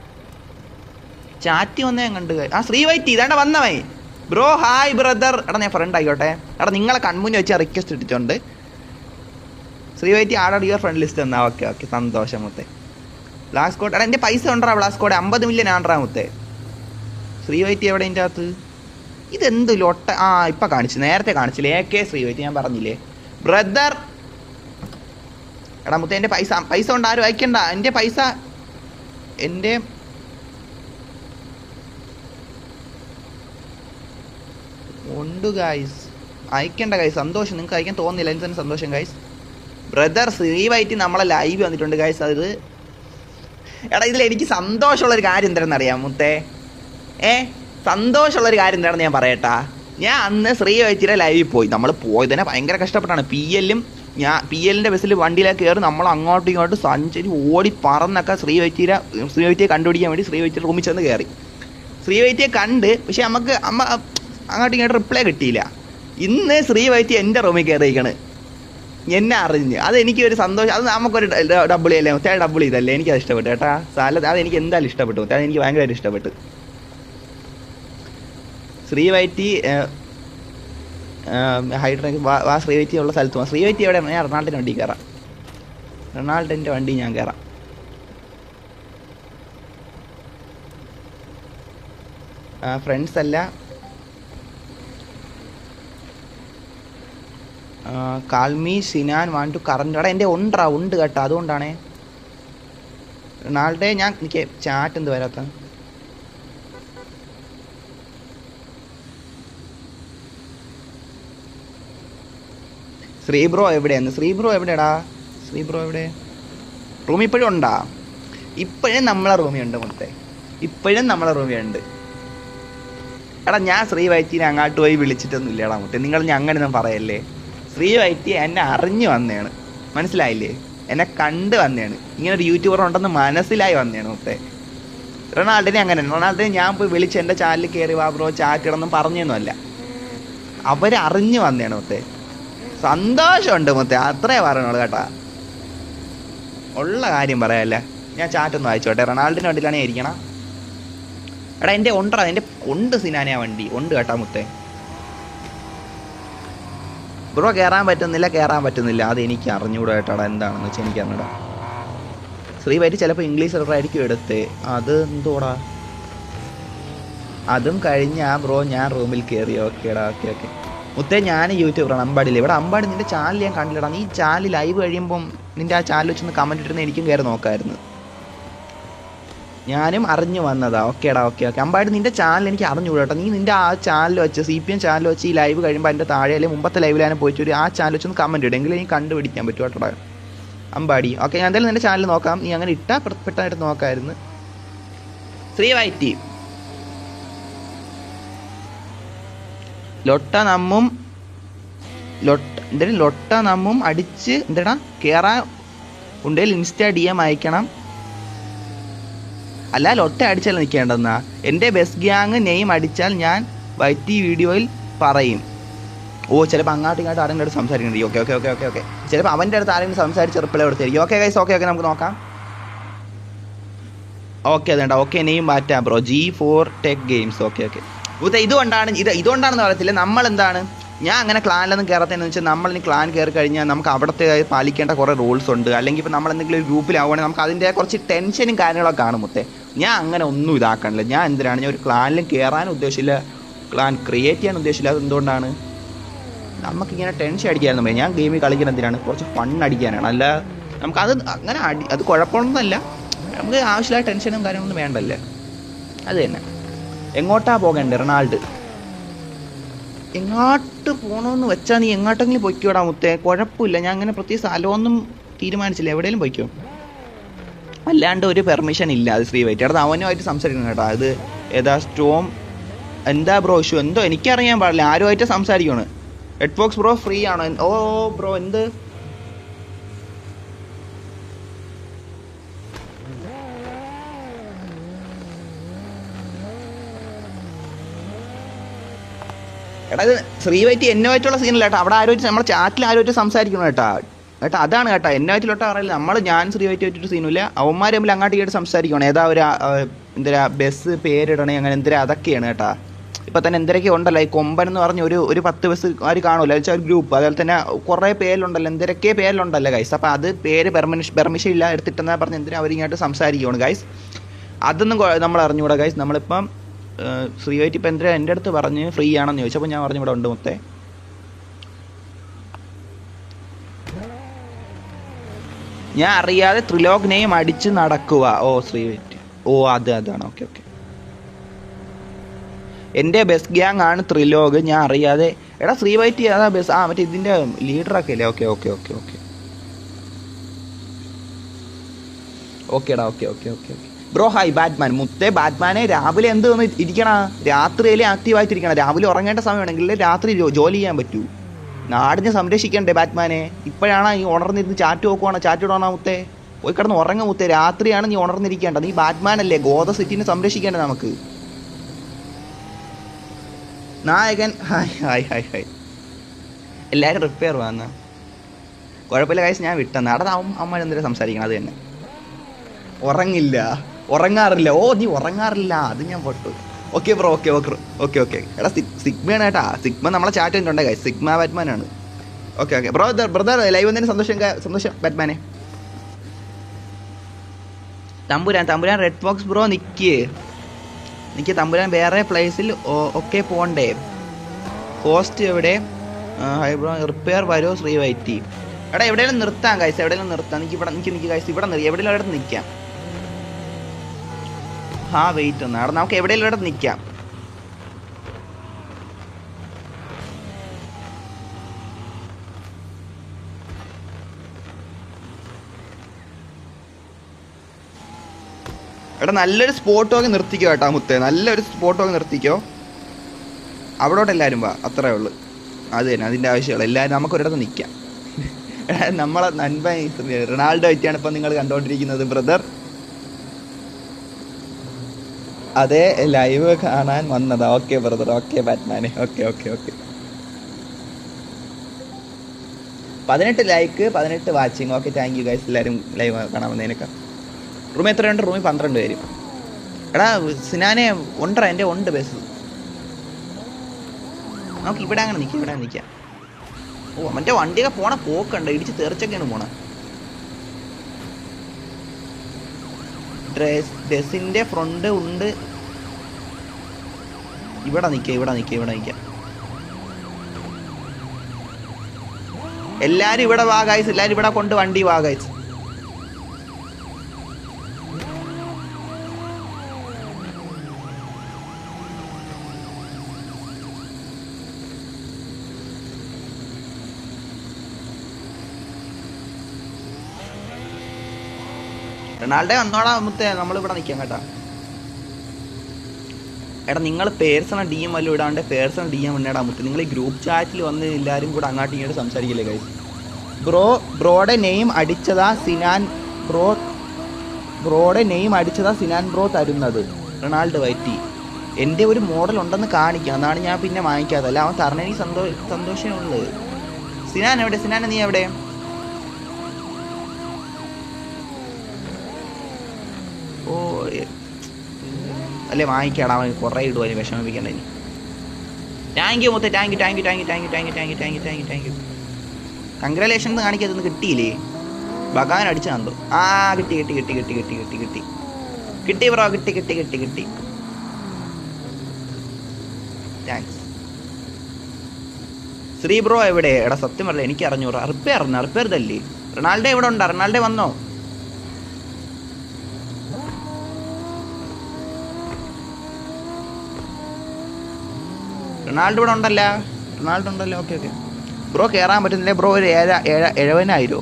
ചാറ്റ് വന്നേ ഞാൻ കണ്ട്. ആ ശ്രീ വൈറ്റ് ഇതാണ്ട വന്നവേ ബ്രോ ഹായ് ബ്രദർ. എടാ ഞാൻ ഫ്രണ്ട് ആയിക്കോട്ടെ. എടാ നിങ്ങളെ കൺമുന്നിൽ വെച്ച് റിക്വസ്റ്റ് ഇട്ടിട്ടുണ്ട്. ശ്രീ വൈറ്റ് ആടാ യുവർ ഫ്രണ്ട് ലിസ്റ്റ് എന്നാ ഓക്കെ ഓക്കെ സന്തോഷം മുത്തേ. ബ്ലാസ്കോട്ട് എടാ എന്റെ പൈസ ഉണ്ടാ ബ്ലാസ്കോട്ട് അമ്പത് മില്യൺ ആണ്ടാ മുത്തേ. ശ്രീ വൈറ്റി എവിടെ ഇതിന്റെ അകത്ത്? ഇതെന്ത് ലൊട്ട? ആ ഇപ്പം കാണിച്ചു നേരത്തെ കാണിച്ചില്ലേ? എ കെ ശ്രീ വൈറ്റി ഞാൻ പറഞ്ഞില്ലേ? ബ്രദർ എടാ മുത്ത എന്റെ പൈസ പൈസ കൊണ്ട് ആരും അയക്കണ്ട. എന്റെ പൈസ എന്റെ ഉണ്ട് ഗായ്സ് അയക്കണ്ട ഗൈസ് സന്തോഷം. നിങ്ങൾക്ക് അയക്കാൻ തോന്നുന്നില്ല. എനിക്ക് തന്നെ സന്തോഷം ഗൈസ് ബ്രദർ ശ്രീവായിട്ട് നമ്മളെ ലൈവ് വന്നിട്ടുണ്ട് ഗൈസ് അത് എടാ ഇതിൽ എനിക്ക് സന്തോഷമുള്ളൊരു കാര്യം എന്താണെന്ന് അറിയാം മുത്തേ? ഏ സന്തോഷമുള്ളൊരു കാര്യം എന്താണെന്ന് ഞാൻ പറയട്ടാ. ഞാൻ അന്ന് ശ്രീ വൈറ്റിയുടെ ലൈവിൽ പോയി. നമ്മൾ പോയതിനെ ഭയങ്കര കഷ്ടപ്പെട്ടാണ്. പി എല്ലും ഞാൻ പി എല്ലിന്റെ ബസ്സിൽ വണ്ടിയിലേക്ക് കയറി നമ്മൾ അങ്ങോട്ടും ഇങ്ങോട്ടും സഞ്ചരി ഓടി പറന്നൊക്കെ ശ്രീ വൈറ്റിയുടെ ശ്രീ വൈറ്റിയെ കണ്ടുപിടിക്കാൻ വേണ്ടി ശ്രീ വൈറ്റിയുടെ റൂമിൽ ചെന്ന് കയറി ശ്രീ വൈറ്റിയെ കണ്ട് പക്ഷേ നമുക്ക് അമ്മ അങ്ങോട്ടും ഇങ്ങോട്ടും റിപ്ലൈ കിട്ടിയില്ല. ഇന്ന് ശ്രീ വൈറ്റി എന്റെ റൂമിൽ കയറിയിരിക്കണ് എന്നെ അറിഞ്ഞ്. അത് എനിക്ക് ഒരു സന്തോഷം. അത് നമുക്കൊരു ഡബിൾ അല്ലേ? മുത്തേ ഡബിൾ ചെയ്തല്ലേ എനിക്ക് അത് ഇഷ്ടപ്പെട്ടു കേട്ടാ. അത് എനിക്ക് എന്തായാലും ഇഷ്ടപ്പെട്ടു. അത് എനിക്ക് ഭയങ്കരമായിട്ട് ഇഷ്ടപ്പെട്ടു. ശ്രീ വൈറ്റി ഹൈഡ്രേക്ക് വാ വാ ശ്രീ വൈറ്റി ഉള്ള സ്ഥലത്ത് പോകാം ശ്രീ വൈറ്റി എവിടെ? ഞാൻ റൊണാൾഡിന്റെ വണ്ടി കയറാം റൊണാൾഡിന്റെ വണ്ടി ഞാൻ കയറാം ഫ്രണ്ട്സ് അല്ല. Call me Sinan want to current എടാ എന്റെ ഉണ്ടാ ഉണ്ട് കേട്ടോ. അതുകൊണ്ടാണേ. റൊണാൾഡേ ഞാൻ എനിക്ക് ചാറ്റ് എന്ത് വരാത്ത? ശ്രീ ബ്രോ എവിടെയാണ് ശ്രീ ബ്രോ എവിടെടാ ശ്രീ ബ്രോ എവിടെ? റൂമിൽ ഇപ്പോഴും ഉണ്ടാ? ഇപ്പോഴും നമ്മളെ റൂമി ഉണ്ട് മുത്തേ. ഇപ്പോഴും നമ്മളെ റൂമി ഉണ്ട് എടാ ഞാൻ ശ്രീ വൈറ്റിനെ അങ്ങോട്ട് പോയി വിളിച്ചിട്ടൊന്നും ഇല്ലടാ മുത്തെ. നിങ്ങൾ ഞാൻ അങ്ങനെയൊന്നും പറയല്ലേ? ശ്രീ വൈറ്റി എന്നെ അറിഞ്ഞു വന്നതാണ് മനസ്സിലായില്ലേ? എന്നെ കണ്ട് വന്നതാണ് ഇങ്ങനെ ഒരു യൂട്യൂബർ ഉണ്ടെന്ന് മനസ്സിലായി വന്നതാണ് മുത്തെ. റൊണാൾഡിനെ അങ്ങനെ. റൊണാൾഡിനെ ഞാൻ പോയി വിളിച്ച് എന്റെ ചാനലിൽ കയറി വാ ബ്രോ ചാറ്റ് പറഞ്ഞൊന്നുമല്ല. അവരറിഞ്ഞു വന്നതാണ് മുത്തേ. സന്തോഷമുണ്ട് മുത്തേ. അത്രേ പറഞ്ഞോളൂ കേട്ടാ. ഉള്ള കാര്യം പറയാല്ലേ? ഞാൻ ചാറ്റൊന്ന് വായിച്ചോട്ടെ. റൊണാൾഡിന്റെ വണ്ടിയിലാണ് ഇരിക്കണം. എടാ എന്റെ ഉണ്ടടാ എന്റെ ഉണ്ട് സിനാനെ വണ്ടി. ഉണ്ട് കേട്ടാ മുത്തേ. ബ്രോ കയറാൻ പറ്റുന്നില്ല കയറാൻ പറ്റുന്നില്ല. അത് എനിക്ക് അറിഞ്ഞുകൂടാ കേട്ടാടാ. എന്താണെന്ന് വെച്ചാൽ എനിക്ക് അറിഞ്ഞൂടാ. വൈറ്റ് ചിലപ്പോൾ ഇംഗ്ലീഷ് ലെറ്റർ ആയിരിക്കും എടുത്ത്. അത് എന്തോടാ? അതും കഴിഞ്ഞാ ബ്രോ ഞാൻ റൂമിൽ കയറി ഓക്കേടാ ഓക്കെ ഓക്കെ മുത്തേ ഞാൻ യൂട്യൂബറാണ് അമ്പാടിയിൽ ഇവിടെ അമ്പാടി നിന്റെ ചാനൽ ഞാൻ കണ്ടില്ലടാ. നീ ചാനൽ ലൈവ് കഴിയുമ്പം നിന്റെ ആ ചാനൽ വെച്ചൊന്ന് കമന്റ് ഇട്ടിരുന്ന എനിക്കും കയറി നോക്കായിരുന്നു. ഞാനും അറിഞ്ഞു വന്നതാ. ഓക്കേടാ ഓക്കെ ഓക്കെ. അമ്പാടി നിന്റെ ചാനൽ എനിക്ക് അറിഞ്ഞുകൂടാ നീ നിന്റെ ആ ചാനൽ വെച്ച് സി പി എം ചാനൽ വെച്ച് ഈ ലൈവ് കഴിയുമ്പോൾ അതിന്റെ താഴെ അല്ലെങ്കിൽ മുമ്പത്തെ ലൈവിൽ ഞാൻ പോയിട്ട് ഒരു ആ ചാനൽ വെച്ചൊന്ന് കമന്റ് ഇടും. എങ്കിലും എനിക്ക് കണ്ടുപിടിക്കാൻ പറ്റും കേട്ടോ അമ്പാടി. ഓക്കെ ഞാൻ എന്തായാലും നിന്റെ ചാനൽ നോക്കാം. നീ അങ്ങനെ ഇട്ടാ പെട്ട- പെട്ടെന്നായിട്ട് നോക്കായിരുന്നു. ശ്രീ വൈറ്റി ലൊട്ട നമ്മും ലൊട്ട എന്തായാലും ലൊട്ട നമ്മും അടിച്ച് എന്താടാ? കയറാൻ ഉണ്ടെങ്കിൽ ഇൻസ്റ്റ ഡി എം അയക്കണം. അല്ല ലൊട്ട അടിച്ചല്ല നിൽക്കേണ്ടെന്നാ എന്റെ ബെസ്റ്റ് ഗ്യാങ് നെയിം അടിച്ചാൽ ഞാൻ വൈറ്റി വീഡിയോയിൽ പറയും. ഓ ചിലപ്പോൾ അങ്ങോട്ടും ഇങ്ങോട്ടും ആരെങ്കിലും അടുത്ത് സംസാരിക്കുന്നുണ്ട്. Okay okay okay okay okay. ചിലപ്പോൾ അവന്റെ അടുത്ത് ആരെങ്കിലും സംസാരിച്ച് റിപ്ലൈ കൊടുത്തായിരിക്കും ഓക്കെ ഗൈസ് ഓക്കെ ഓക്കെ നമുക്ക് നോക്കാം. ഓക്കെ അതേണ്ട ഓക്കെ നെയിം മാറ്റാം bro. G four tech games okay okay. ഇത് ഇതുകൊണ്ടാണ് ഇത് ഇതുകൊണ്ടാണെന്ന് പറയത്തില്ല. നമ്മൾ എന്താണ് ഞാൻ അങ്ങനെ ക്ലാനിലൊന്നും കയറത്തേന്ന് വെച്ചാൽ നമ്മൾ ഇനി ക്ലാൻ കയറി കഴിഞ്ഞാൽ നമുക്ക് അവിടുത്തെ പാലിക്കേണ്ട കുറേ റൂൾസ് ഉണ്ട്. അല്ലെങ്കിൽ ഇപ്പോൾ നമ്മൾ എന്തെങ്കിലും ഒരു ഗ്രൂപ്പിലാവുകയാണെങ്കിൽ നമുക്ക് അതിന്റെ കുറച്ച് ടെൻഷനും കാര്യങ്ങളൊക്കെ കാണും മുത്തേ. ഞാൻ അങ്ങനെ ഒന്നും ഇതാക്കണില്ല. ഞാൻ എന്തിനാണ്? ഞാൻ ഒരു ക്ലാനിലും കയറാൻ ഉദ്ദേശമില്ല ക്ലാൻ ക്രിയേറ്റ് ചെയ്യാൻ ഉദ്ദേശമില്ല അതെന്തുകൊണ്ടാണ് നമുക്കിങ്ങനെ ടെൻഷൻ അടിക്കാനൊന്നും ഞാൻ ഗെയിമിൽ കളിക്കുന്ന എന്തിനാണ്? കുറച്ച് ഫൺ അടിക്കാനാണ്. അല്ല നമുക്കത് അങ്ങനെ അടി അത് കുഴപ്പമൊന്നുമല്ല. നമുക്ക് ആവശ്യമായ ടെൻഷനും കാര്യങ്ങളൊന്നും വേണ്ടല്ലേ? അത് തന്നെ. എങ്ങോട്ടാ പോകണ്ടേ റൊണാൾഡ്? എങ്ങോട്ട് പോകണമെന്ന് വെച്ചാൽ നീ എങ്ങോട്ടെങ്കിലും പൊയ്ക്കോടാ മുത്തേ. കുഴപ്പമില്ല ഞാൻ അങ്ങനെ പ്രത്യേകിച്ച് സ്ഥലമൊന്നും തീരുമാനിച്ചില്ല. എവിടെയെങ്കിലും പൊയ്ക്കോ. അല്ലാണ്ട് ഒരു പെർമിഷൻ ഇല്ല. അത് ശ്രീ വൈറ്റ് അത് അവനുമായിട്ട് സംസാരിക്കണം കേട്ടോ. അത് ഏതാ സ്റ്റോം എന്താ ബ്രോ ഇഷ്യൂ എന്തോ എനിക്കറിയാൻ പാടില്ല. ആരുമായിട്ട് സംസാരിക്കണം? ഹെഡ് ബോക്സ് ബ്രോ ഫ്രീ ആണോ? ഓ ബ്രോ എന്ത്? എടാ ഇത് ശ്രീവൈറ്റി എന്നുമായിട്ടുള്ള സീനല്ല കേട്ടോ. അവിടെ ആരോ നമ്മുടെ ചാറ്റിൽ ആരോ സംസാരിക്കണം കേട്ടാ. കേട്ടോ അതാണ് കേട്ടോ. എന്നുമായിട്ടിലോട്ട് പറയില്ല നമ്മൾ ഞാൻ ശ്രീവൈറ്റുമായിട്ടൊരു സീനില്ല അവന്മാർ തമ്മിൽ അങ്ങോട്ട് ഇങ്ങോട്ട് സംസാരിക്കണം ഏതാ ഒരു ആ, എന്തിനാ ബസ് പേരിടണേ അങ്ങനെ എന്തിനാ അതൊക്കെയാണ് കേട്ടാ. ഇപ്പം തന്നെ എന്തിരൊക്കെ ഉണ്ടല്ലോ ഈ കൊമ്പൻ എന്ന് പറഞ്ഞ ഒരു ഒരു പത്ത് ബസ് ആര് കാണുമല്ലോ വെച്ചാൽ ഒരു ഗ്രൂപ്പ് അതുപോലെ തന്നെ കുറേ പേരിലുണ്ടല്ലോ എന്തിരൊക്കെ പേരിലുണ്ടല്ലോ ഗൈസ് അപ്പോൾ അത് പേര് പെർമിഷൻ പെർമിഷൻ ഇല്ല എടുത്തിട്ടെന്നാ പറഞ്ഞ് എന്തിനാ അവരിങ്ങോട്ട് സംസാരിക്കുകയാണ് ഗൈസ് അതൊന്നും നമ്മൾ അറിഞ്ഞുകൂടാ ഗൈസ് നമ്മളിപ്പം ശ്രീവൈറ്റ് ഇപ്പം എന്തിനാ എന്റെ അടുത്ത് പറഞ്ഞ് ഫ്രീ ആണെന്ന് ചോദിച്ചപ്പോൾ ഞാൻ പറഞ്ഞു ഇവിടെ ഉണ്ട് മൊത്തേ. ഞാൻ അറിയാതെ ത്രിലോകനെയും അടിച്ച് നടക്കുക. ഓ ശ്രീവൈറ്റ് ഓ അത് അതാണ്. Okay okay. എന്റെ ബസ് ഗ്യാങ് ആണ് ത്രിലോക്. ഞാൻ അറിയാതെ. എടാ ശ്രീവൈറ്റ് അതാ ബസ്. ആ മറ്റേ ഇതിന്റെ ലീഡറൊക്കെ അല്ലേ ഓക്കെ ഓക്കെ ഓക്കെ ഓക്കെ. ഓക്കേടാ okay okay okay okay. Bro hi Batman. മുത്തേ ബാറ്റ്മാനെ രാവിലെ എന്ത് വന്ന് ഇരിക്കണ? രാത്രിയിലെ ആക്റ്റീവായിട്ടിരിക്കണം രാവിലെ ഉറങ്ങേണ്ട സമയമാണെങ്കിൽ രാത്രി ജോലി ചെയ്യാൻ പറ്റൂ. നാടിനെ സംരക്ഷിക്കണ്ടേ ബാറ്റ്മാനെ? ഇപ്പോഴാണ് ഈ ഉണർന്നിരുന്ന് ചാറ്റ് നോക്കുവാണോ? ചാറ്റ് ഇടണോ മുത്തേ? പോയി കിടന്ന് ഉറങ്ങ മുത്തേ. രാത്രിയാണ് നീ ഉണർന്നിരിക്കേണ്ടത്. നീ ബാറ്റ്മാൻ അല്ലേ ഗോദ സിറ്റിനെ സംരക്ഷിക്കേണ്ടത് നമുക്ക്. നായകൻ ഹായ് ഹായ് ഹായ് ഹായ് എല്ലാവരും റിപ്പയർ വന്ന കുഴപ്പമില്ല കാശ് ഞാൻ വിട്ടെന്ന് അവിടെ അമ്മ എന്തെങ്കിലും സംസാരിക്കണം അത് തന്നെ? ഉറങ്ങില്ല. ഉറങ്ങാറില്ല. ഓ നീ ഉറങ്ങാറില്ല. അത് ഞാൻ പൊട്ടു. Okay bro okay okay okay okay എടാ സിഗ്മയാണ് കേട്ടാ. സിഗ്മ നമ്മളെ ചാറ്റ് ചെയ്തിട്ടുണ്ട് guys sigma ബാറ്റ്മാനാണ് okay okay bro brother live വന്നതിന് സന്തോഷം സന്തോഷം ബാറ്റ്മാനെ Thampuran Thampuran red box bro Nick. Nick Thampuran വേറെ പ്ലേസിൽ ഒക്കെ പോണ്ടേ. ഹോസ്റ്റ് എവിടെ? ഹൈ ബ്രോ റിപ്പയർ വരോ ശ്രീ വൈറ്റി. എടാ എവിടെയെങ്കിലും നിർത്താം കായ്സ് എവിടെയെങ്കിലും നിർത്താം. എനിക്ക് ഇവിടെ നിൽക്കി നിൽക്കി കായ്സ് ഇവിടെ എവിടെയെങ്കിലും അവിടെ നിൽക്കാം ആ വെയിറ്റ് ഒന്ന്. അവിടെ നമുക്ക് എവിടെയെങ്കിലും ഇവിടെ നിൽക്കാം എടാ നല്ലൊരു സ്പോട്ട് നോക്കി നിർത്തിക്കോ കേട്ടോ മുത്തേ. നല്ലൊരു സ്പോട്ട് നോക്കി നിർത്തിക്കോ. അവിടോട്ട് എല്ലാവരും വാ. അത്രേ ഉള്ളൂ. അത് തന്നെ അതിന്റെ ആവശ്യമുള്ളൂ. എല്ലാവരും നമുക്കൊരിടത്ത് നിൽക്കാം നമ്മളെ നന്മ റൊണാൾഡോ ആയിട്ടാണ് ഇപ്പം നിങ്ങൾ കണ്ടുകൊണ്ടിരിക്കുന്നത് ബ്രദർ അതെ ലൈവ് കാണാൻ വന്നതാ. ഓക്കെ ബ്രദർ ഓക്കെ ബാറ്റ്മാനെ ഓക്കെ ഓക്കെ ഓക്കെ പതിനെട്ട് ലൈക്ക് പതിനെട്ട് watching okay thank you guys എല്ലാവരും ലൈവ് കാണാൻ വന്നതിനൊക്കെ. റൂം എത്രയുണ്ട്? റൂമിൽ പന്ത്രണ്ട് പേര്. എടാ സിനാനെ ഉണ്ടടാ എന്റെ ഉണ്ട് ബസ് നമുക്ക് ഇവിടെ അങ്ങനെ നിൽക്കാം ഇവിടെ നിൽക്കാം ഓ മറ്റേ വണ്ടിയൊക്കെ പോണ പോക്കുണ്ട്. ഇടിച്ച് തെറിച്ചൊക്കെയാണ് പോണ. ഡ്രസ് ഡ്രസ്സിന്റെ ഫ്രണ്ട് ഉണ്ട്. ഇവിടെ നിൽക്കുക ഇവിടെ നിൽക്കുക ഇവിടെ നിൽക്കുക എല്ലാരും ഇവിടെ വാ എല്ലാരും ഇവിടെ കൊണ്ട് വണ്ടി വാ റൊണാൾഡോ വന്നോടാ മുത്തേ. നമ്മൾ ഇവിടെ നിൽക്കാം കേട്ടാ. എടാ നിങ്ങൾ പേഴ്സണൽ ഡി എം വല്ലതും ഇടാണ്ട് പേഴ്സണൽ ഡി എം ഇടാൻ മുത്തേ. നിങ്ങൾ ഈ ഗ്രൂപ്പ് ചാറ്റിൽ വന്ന് എല്ലാവരും കൂടെ അങ്ങോട്ട് ഇങ്ങോട്ട് സംസാരിക്കില്ലേ കൈസ് ബ്രോ ബ്രോയുടെ നെയിം അടിച്ചതാ സിനാൻ ബ്രോ ബ്രോയുടെ നെയിം അടിച്ചതാ സിനാൻ ബ്രോ തരുന്നത്. റൊണാൾഡ് വൈറ്റി എന്റെ ഒരു മോഡൽ ഉണ്ടെന്ന് കാണിക്കാം. അതാണ് ഞാൻ പിന്നെ വാങ്ങിക്കാത്തത്. അല്ല അവൻ തരണേനി സന്തോ സന്തോഷമേ ഉള്ളൂ. സിനാൻ എവിടെ? സിനാൻ നീ എവിടെ? ഓ അല്ലേ വാങ്ങിക്കാടാ അവന് കുറേ ഇടും അതിന് വിഷമിപ്പിക്കണ്ട ഇനി. താങ്ക് യു മൊത്തം thank you thank you thank you thank you thank you thank you thank you thank you thank you congratulation കാണിക്കാതൊന്നും കിട്ടിയില്ലേ? ഭഗവാൻ അടിച്ചു തന്നു ആ കിട്ടി കിട്ടി കിട്ടി കിട്ടി കിട്ടി കിട്ടി കിട്ടി. കിട്ടി ബ്രോ കിട്ടി കിട്ടി കിട്ടി കിട്ടി. താങ്ക്സ് ശ്രീ ബ്രോ എവിടെ? എടാ സത്യം പറയില്ല എനിക്ക് അറിഞ്ഞൂറാ റിപ്പയർ റിപ്പയർ തല്ലേ റൊണാൾഡോ എവിടെ ഉണ്ടോ? റൊണാൾഡോ വന്നോ? റൊണാൾഡോ ഇവിടെ ഉണ്ടല്ല. റൊണാൾഡോ ഉണ്ടല്ലോ. Okay okay. ബ്രോ കയറാൻ പറ്റുന്നില്ല? ബ്രോ ഒരു ഏഴ ഏഴ എഴുപതിനായിരോ?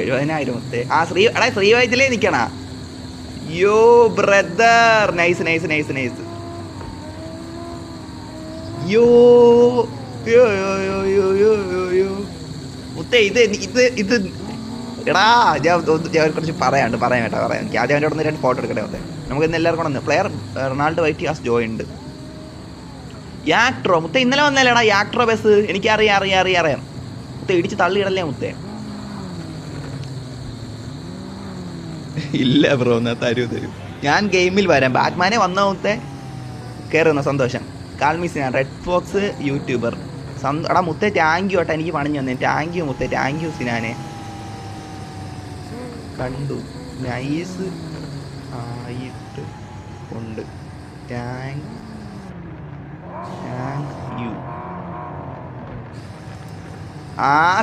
എഴുപതിനായിരം മൊത്തേ. ആ ശ്രീ എടാ ശ്രീവൈദ്യലേ നിൽക്കണ yo brother nice nice nice nice yo ഇത് ഇത് ഇത്. എടാ ഞാൻ ഞാൻ കുറച്ച് പറയാണ്ട് പറയാം കേട്ടോ പറയാം. ആദ്യം അവന്റെ ഒന്ന് രണ്ട് ഫോട്ടോ എടുക്കട്ടെ നമുക്ക് ഇന്ന് എല്ലാവർക്കും player Ronaldo white has joined യാക്ട്രോ മുത്തേ ഇന്നലെ വന്നല്ലേടാ യാക്ട്രോ ബസ്? എനിക്ക് അറിയാം അറിയാം അറിയാം. മുത്തേ ഇടിച്ച് തള്ളിയിടല്ലേ മുത്തേ? ഇല്ല ബ്രോ എന്നാ തരൂ തരൂ. ഞാൻ ഗെയിമിൽ വരാം. ബാറ്റ്മാനെ വന്ന മുത്തേ? കയറുന്ന സന്തോഷം. കാൽമീസ് ഞാൻ റെഡ് ഫോക്സ് യൂട്യൂബർ. എടാ മുത്തേ താങ്ക് യു ഏട്ടാ എനിക്ക് പണിഞ്ഞു വന്നേ. താങ്ക് യു മുത്തേ താങ്ക് യു സിനാനെ. കണ്ടു. നൈസ് ആയിട്ട് ഉണ്ട്. Thank thank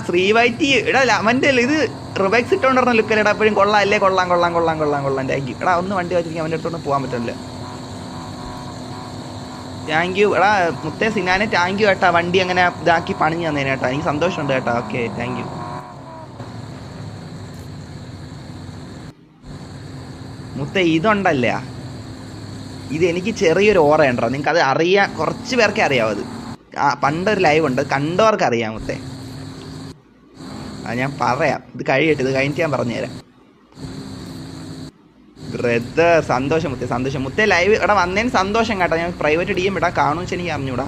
Sree വൈറ്റി. എടാ അവന്റെ അല്ലേ ഇത് റിബൈക്സ് ഇട്ടോണ്ടിരുന്ന ലുക്കല്ലേടാ എപ്പോഴും കൊള്ളാം അല്ലേ? കൊള്ളാം കൊള്ളാം കൊള്ളാം കൊള്ളാം കൊള്ളാം. താങ്ക് യു എടാ ഒന്ന് വണ്ടി വായിച്ചിരിക്കും അവന്റെ അടുത്തോട്ട് പോകാൻ പറ്റില്ല താങ്ക് യു എടാ മുത്തേ സിനാനെ താങ്ക് യു ഏട്ടാ വണ്ടി അങ്ങനെ ഇതാക്കി പണിഞ്ഞു തന്നേനെ കേട്ടാ. എനിക്ക് സന്തോഷമുണ്ട് കേട്ടാ. ഓക്കെ താങ്ക് യു മുത്തേ ഇതുണ്ടല്ല? ഇത് എനിക്ക് ചെറിയൊരു ഓറയുണ്ടോ നിങ്ങൾക്ക് അത് അറിയാൻ കുറച്ച് പേർക്കേ അറിയാവും അത്. പണ്ടൊരു ലൈവ് ഉണ്ട്. കണ്ടവർക്ക് അറിയാം മുത്തേ. ആ ഞാൻ പറയാം. ഇത് കഴിയട്ടെ ഇത് കഴിഞ്ഞിട്ട് ഞാൻ പറഞ്ഞു പറഞ്ഞുതരാം. ബ്രദർ സന്തോഷം മുത്തേ സന്തോഷം. മുത്തേ ലൈവ് ഇവിടെ വന്നതിന് സന്തോഷം കേട്ടോ. ഞാൻ പ്രൈവറ്റ് ഡി എം ഇടാം കാണുമെന്ന് വെച്ചാൽ എനിക്ക് അറിഞ്ഞൂടാ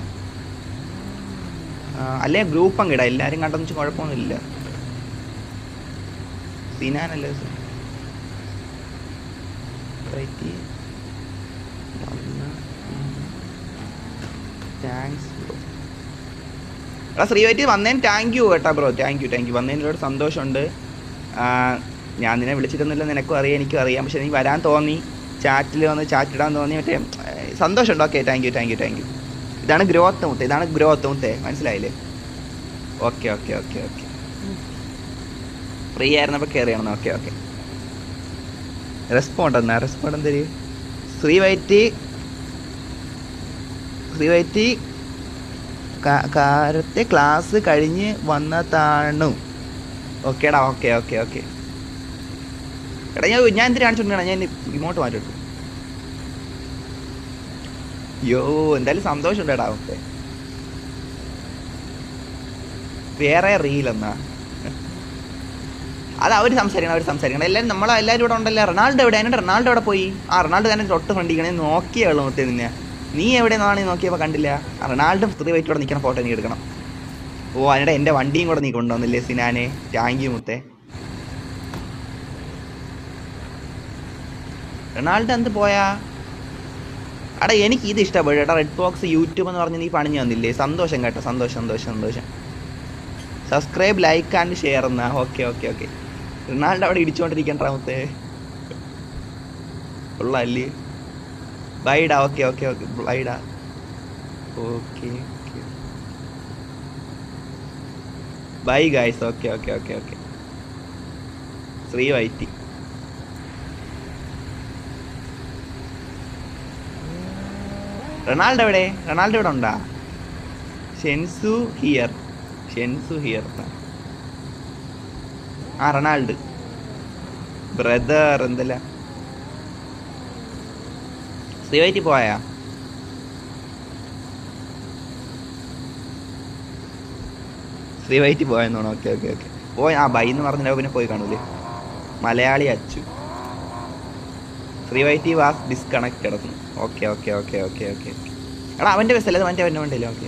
അല്ലേ ഗ്രൂപ്പ് അങ്ങ് ഇടാം. എല്ലാവരും കണ്ടെന്ന് വെച്ചാൽ കുഴപ്പമൊന്നുമില്ല. സിനാനല്ലേ താങ്ക്സ് ബ്രോ എടാ ശ്രീവൈറ്റ് വന്നതിന് താങ്ക് യു കേട്ടാ bro thank you thank you വന്നതിനോട് സന്തോഷമുണ്ട്. ഞാൻ നിന്നെ വിളിച്ചിട്ടൊന്നുമില്ല നിനക്കും അറിയാം എനിക്കും അറിയാം. പക്ഷെ നീ വരാൻ തോന്നി. ചാറ്റിൽ വന്ന് ചാറ്റ് ഇടാൻ തോന്നി. മറ്റേ സന്തോഷമുണ്ട്. Okay thank you thank you thank you ഇതാണ് ഗ്രോത്ത് മുത്തേ ഇതാണ് ഗ്രോത്ത് മുത്തേ. മനസ്സിലായില്ലേ? Okay okay okay okay free ആയിരുന്നപ്പോൾ കയറിയാണ് ഓക്കെ ഓക്കെ റെസ്പോണ്ട് എന്നാ റെസ്പോണ്ട് എന്തര്? Sree white Sree karate class കഴിഞ്ഞ് വന്നതാണ്. ഓക്കേടാ ഓക്കെ ഓക്കെ ഓക്കെ എടാ ഞാൻ ഞാൻ എന്തിനാ കാണിച്ചോണ്ടിരിക്കണം ഞാൻ ഇങ്ങോട്ട് മാറ്റിട്ടു യോ എന്തായാലും സന്തോഷമുണ്ട് എടാ ഓക്കെ വേറെ റീൽ എന്നാ. അത് അവർ സംസാരിക്കണം അവർ സംസാരിക്കണം. എല്ലാവരും നമ്മളെല്ലാവരും ഇവിടെ ഉണ്ടല്ലോ? റൊണാൾഡോ എവിടെ അതിന്റെ റൊണാൾഡോ എവിടെ പോയി? ആ റൊണാൾഡോ തന്നെ തൊട്ട് ഫ്രണ്ടിക്കണേ നോക്കിയാളും മൊത്തം നിന്നെ നീ എവിടെ നിന്നാണ് നോക്കിയപ്പോൾ കണ്ടില്ല? റൊണാൾഡും സ്ത്രീ വൈറ്റോടെ നിൽക്കുന്ന ഫോട്ടോ നീ എടുക്കണം. ഓ അതിനിടെ എന്റെ വണ്ടിയും കൂടെ നീ കൊണ്ടുവന്നില്ലേ സിനാനെ? താങ്ക് യു മുത്തേ. റൊണാൾഡോ എന്ത് പോയാ? എടാ എനിക്ക് ഇത് ഇഷ്ടപ്പെടും കേട്ടോ റെഡ് ബോക്സ് യൂട്യൂബ് എന്ന് പറഞ്ഞ് നീ പണിഞ്ഞു തന്നില്ലേ സന്തോഷം കേട്ടോ സന്തോഷം സന്തോഷം സന്തോഷം. സബ്സ്ക്രൈബ് ലൈക്ക് ആൻഡ് ഷെയർ എന്നാ. ഓക്കെ ഓക്കെ ഓക്കെ റൊണാൾഡോ അവിടെ ഇടിച്ചുകൊണ്ടിരിക്കണ്ട മുത്തേ. ഉള്ളല്ലേ ബൈഡാ okay okay okay ബൈഡാ okay okay bye guys okay okay okay okay Sree വൈറ്റി Ronaldo എവിടെ? റൊണാൾഡോ ഇവിടെ ഉണ്ടാ? ഷെൻസു ഹിയർ. ഷെൻസു ഹിയർ. ആ റൊണാൾഡ്. ബ്രദർ എന്തല്ല? ശ്രീവൈറ്റി പോയാ? ശ്രീവൈറ്റി പോയെന്നാണ് ഓക്കെ ഓക്കെ ഓക്കെ. പോയി ആ ബൈ എന്ന് പറഞ്ഞിട്ട് പിന്നെ പോയി കാണൂലേ? Malayali Achu. Sree whitey was disconnected okay okay okay okay okay എടാ അവന്റെ ബസ്സല്ലേ അത് മറ്റേ അവന്റെ വണ്ടിയല്ലേ? ഓക്കെ.